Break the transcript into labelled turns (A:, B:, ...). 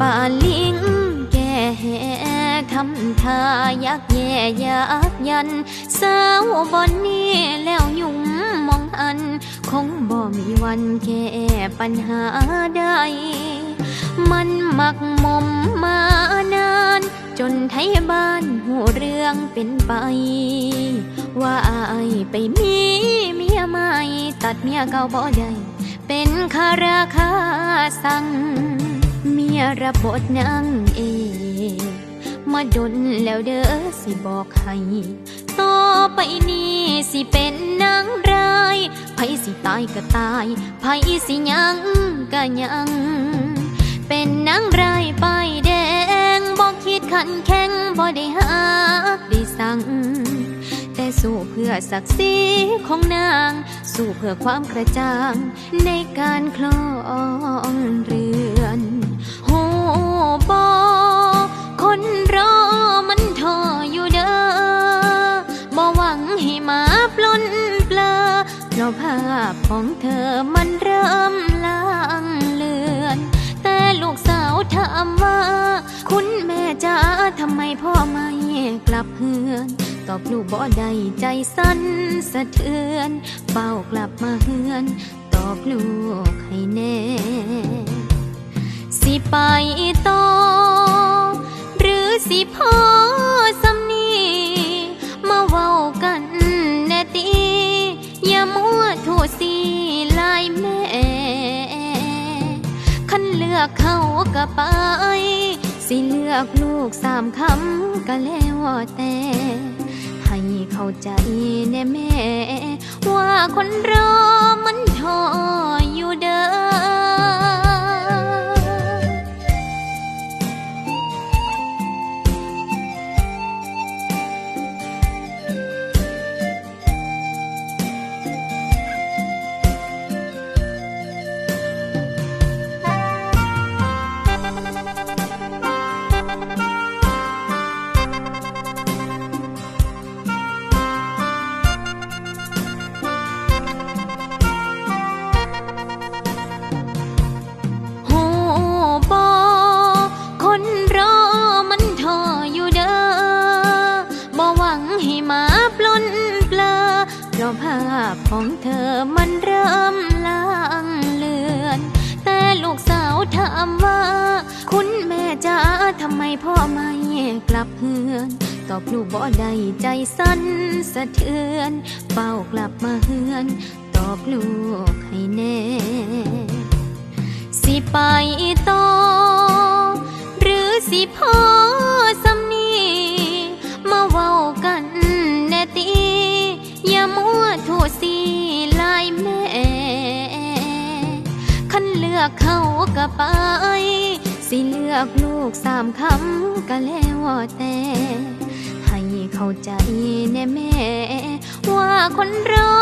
A: ปาลิงแก่แห่ทำทายักแย่ยักยันสาวบอนนี้แล้วยุ่มมองอัน คงบ่มีวันแก้ปัญหาใดมันมักมมมานาน จนไทยบ้านหูเรื่องเป็นไป ว่าอายไปมีเมียใหม่ ตัดเมียเก่าบ่ได้เป็นคาราคาสั่ง รับบทนางเอกมาดนแล้วเด้อสิบอกให้ต่อไปนี้สิเป็นนางร้ายไผสิตายก็ตายไผสิยังก็ยัง เป็นนางร้ายป้ายแดงบอกคิดขันแข็งบ่ได้หักได้สั่งแต่สู้เพื่อศักดิ์ศรีของนาง สู้เพื่อความกระจ่าง ในการคลองเรือ ของเธอมันเริ่มลางเลือน แต่ลูกสาวถามว่าคุณแม่จ๋าทำไมพ่อไม่กลับเฮือน ตอบลูกบ่ได้ใจสั้นสะเทือนเฝ้ากลับมาเฮือน ตอบลูกให้แน่ ไป สิเลือกลูกสามคำก็แล้วแต่ ให้เข้าใจแน่แม่ ว่าคนรอ พของเธอมันเริ่มลางเลือน แต่ลูกสาวถามว่า คุณแม่จ๋าทำไมพ่อไม่กลับเฮือน ตอบลูกบ่ได้ใจสั่นสะเทือนเฝ้ากลับมาเฮือน ตอบลูกให้แน่ สิไป ไป สิเลือกลูกสามคำก็แล้วแต่ ให้เข้าใจแน่แม่ ว่าคนรอ